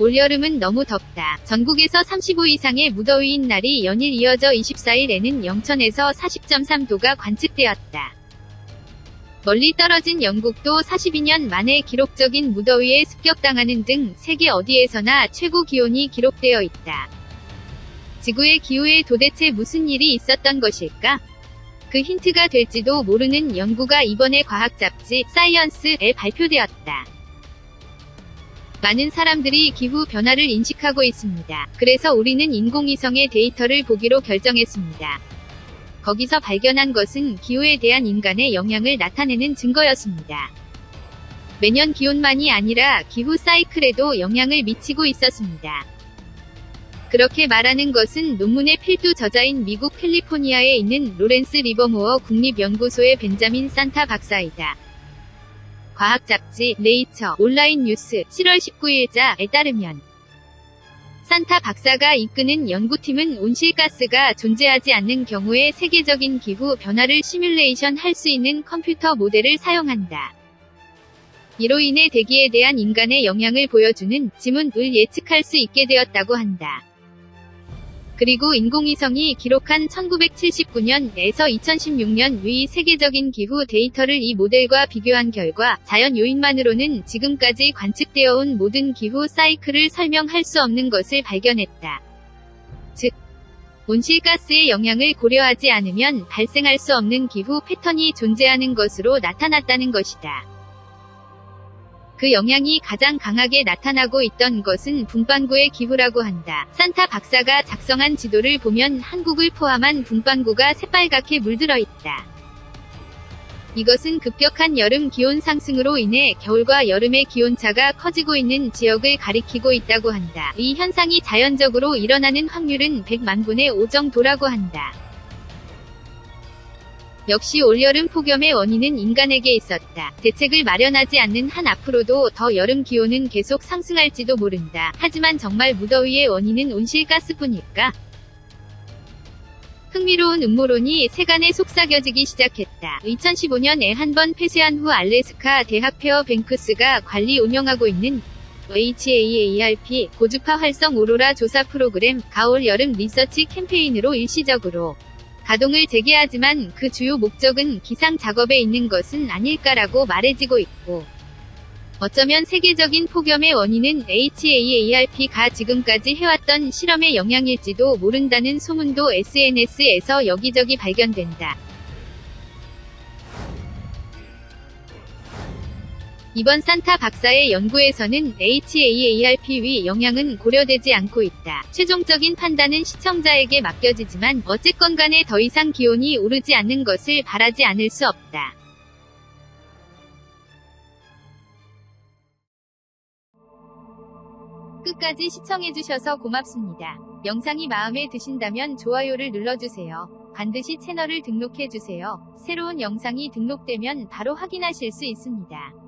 올여름은 너무 덥다. 전국에서 35 이상의 무더위인 날이 연일 이어져 24일에는 영천에서 40.3도가 관측되었다. 멀리 떨어진 영국도 42년 만에 기록적인 무더위에 습격당하는 등 세계 어디에서나 최고 기온이 기록되어 있다. 지구의 기후에 도대체 무슨 일이 있었던 것일까? 그 힌트가 될지도 모르는 연구가 이번에 과학 잡지 사이언스에 발표되었다. 많은 사람들이 기후 변화를 인식하고 있습니다. 그래서 우리는 인공위성의 데이터를 보기로 결정했습니다. 거기서 발견한 것은 기후에 대한 인간의 영향을 나타내는 증거였습니다. 매년 기온만이 아니라 기후 사이클에도 영향을 미치고 있었습니다. 그렇게 말하는 것은 논문의 필두 저자인 미국 캘리포니아에 있는 로렌스 리버모어 국립연구소의 벤자민 산타 박사이다. 과학 잡지 네이처 온라인 뉴스 7월 19일자에 따르면 산타 박사가 이끄는 연구팀은 온실가스가 존재하지 않는 경우에 세계적인 기후 변화를 시뮬레이션 할 수 있는 컴퓨터 모델을 사용한다. 이로 인해 대기에 대한 인간의 영향을 보여주는 지문을 예측할 수 있게 되었다고 한다. 그리고 인공위성이 기록한 1979년에서 2016년 위 세계적인 기후 데이터를 이 모델과 비교한 결과 자연 요인만으로는 지금까지 관측되어 온 모든 기후 사이클을 설명할 수 없는 것을 발견했다. 즉, 온실가스의 영향을 고려하지 않으면 발생할 수 없는 기후 패턴이 존재하는 것으로 나타났다는 것이다. 그 영향이 가장 강하게 나타나고 있던 것은 북반구의 기후라고 한다. 산타 박사가 작성한 지도를 보면 한국을 포함한 북반구가 새빨갛게 물들어 있다. 이것은 급격한 여름 기온 상승으로 인해 겨울과 여름의 기온차가 커지고 있는 지역을 가리키고 있다고 한다. 이 현상이 자연적으로 일어나는 확률은 100만 분의 5 정도라고 한다. 역시 올여름 폭염의 원인은 인간에게 있었다. 대책을 마련하지 않는 한 앞으로도 더 여름 기온은 계속 상승할지도 모른다. 하지만 정말 무더위의 원인은 온실가스뿐일까? 흥미로운 음모론이 세간에 속삭여지기 시작했다. 2015년에 한 번 폐쇄한 후 알래스카 대학 페어 뱅크스가 관리 운영하고 있는 HAARP 고주파 활성 오로라 조사 프로그램 가올 여름 리서치 캠페인으로 일시적으로 가동을 재개하지만 그 주요 목적은 기상 작업에 있는 것은 아닐까라고 말해지고 있고 어쩌면 세계적인 폭염의 원인은 HAARP가 지금까지 해왔던 실험의 영향일지도 모른다는 소문도 SNS에서 여기저기 발견된다. 이번 산타 박사의 연구에서는 HAARP 위 영향은 고려되지 않고 있다. 최종적인 판단은 시청자에게 맡겨지지만 어쨌건 간에 더 이상 기온이 오르지 않는 것을 바라지 않을 수 없다. 끝까지 시청해주셔서 고맙습니다. 영상이 마음에 드신다면 좋아요를 눌러주세요. 반드시 채널을 등록해주세요. 새로운 영상이 등록되면 바로 확인하실 수 있습니다.